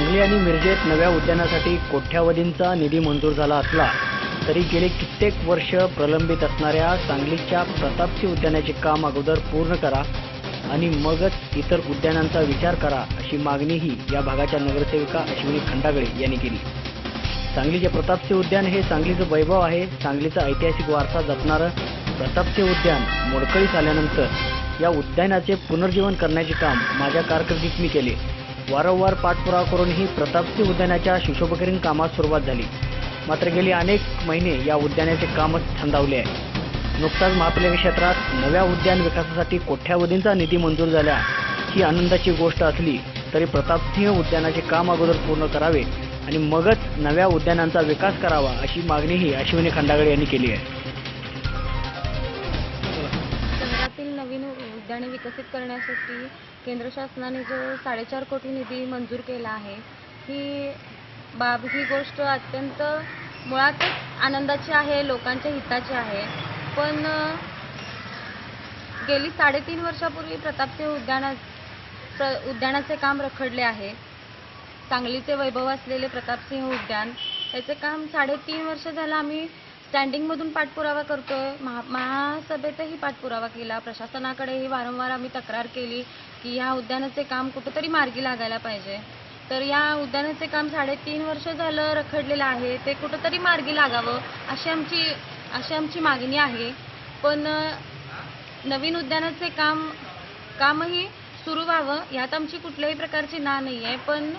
सांगली आणि मिरजेत नव्या उद्यानासाठी कोट्यावधींचा निधी मंजूर झाला असला तरी गेले कित्येक वर्ष प्रलंबित असणाऱ्या सांगलीच्या प्रतापसी उद्यानाचे काम अगोदर पूर्ण करा आणि मगच इतर उद्यानांचा विचार करा अशी मागणीही या भागाच्या नगरसेविका अश्विनी खंडागळे यांनी केली. सांगलीचे प्रतापसी उद्यान हे सांगलीचं वैभव आहे. सांगलीचा ऐतिहासिक वारसा जपणारं प्रतापसी उद्यान मोडकळीस आल्यानंतर या उद्यानाचे पुनर्जीवन करण्याचे काम माझ्या कारकिर्दीत मी केले. वारंवार पाठपुरावा करूनही प्रतापसिंह उद्यानाच्या शिशोपकरीन कामास सुरुवात झाली. मात्र गेली अनेक महिने या उद्यानाचे कामच थंडावले आहे. नुकताच महापालिका क्षेत्रात नव्या उद्यान विकासासाठी कोट्यावधींचा निधी मंजूर झाला. ही आनंदाची गोष्ट असली तरी प्रतापसिंह उद्यानाचे काम अगोदर पूर्ण करावे आणि मगच नव्या उद्यानांचा विकास करावा अशी मागणीही अश्विनी खंडागळे यांनी केली आहे. उद्याने विकसित करण्यासाठी केंद्र शासनाने जो साडेचार कोटी निधी मंजूर केला आहे ही बाब ही गोष्ट अत्यंत मुळातच आनंदाची आहे लोकांच्या हिताची आहे. पण गेली साडेतीन वर्षापूर्वी प्रतापसिंह उद्याना प्र उद्यानाचे काम रखडले आहे. सांगलीचे वैभव असलेले प्रतापसिंह उद्यान त्याचे काम साडेतीन वर्ष झालं आम्ही स्टँडिंगमधून पाठपुरावा करतोय. महा महासभेतही पाठपुरावा केला. प्रशासनाकडेही वारंवार आम्ही तक्रार केली की ह्या उद्यानाचे काम कुठंतरी मार्गी लागायला पाहिजे. तर या उद्यानाचे काम साडेतीन वर्ष झालं रखडलेलं आहे. ते कुठंतरी मार्गी लागावं अशी आमची अशी आमची मागणी आहे. पण नवीन उद्यानाचे काम कामही सुरू व्हावं यात आमची कुठल्याही प्रकारची ना नाही आहे पण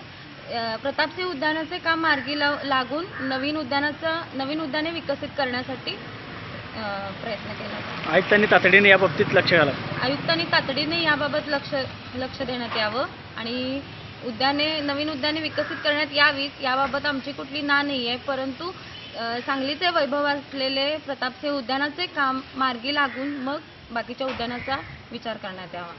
प्रतापसिंह उद्यानाचे काम मार्गी लाव लागून नवीन उद्यानाचा नवीन उद्याने विकसित करण्यासाठी प्रयत्न केला आयुक्तांनी तातडीने या बाबतीत लक्ष घालावं. आयुक्तांनी तातडीने याबाबत लक्ष लक्ष देण्यात यावं आणि उद्याने नवीन उद्याने विकसित करण्यात यावीत याबाबत आमची कुठली ना नाही आहे परंतु सांगलीचे वैभव असलेले प्रतापसिंह उद्यानाचे काम मार्गी लागून मग बाकीच्या उद्यानाचा विचार करण्यात यावा.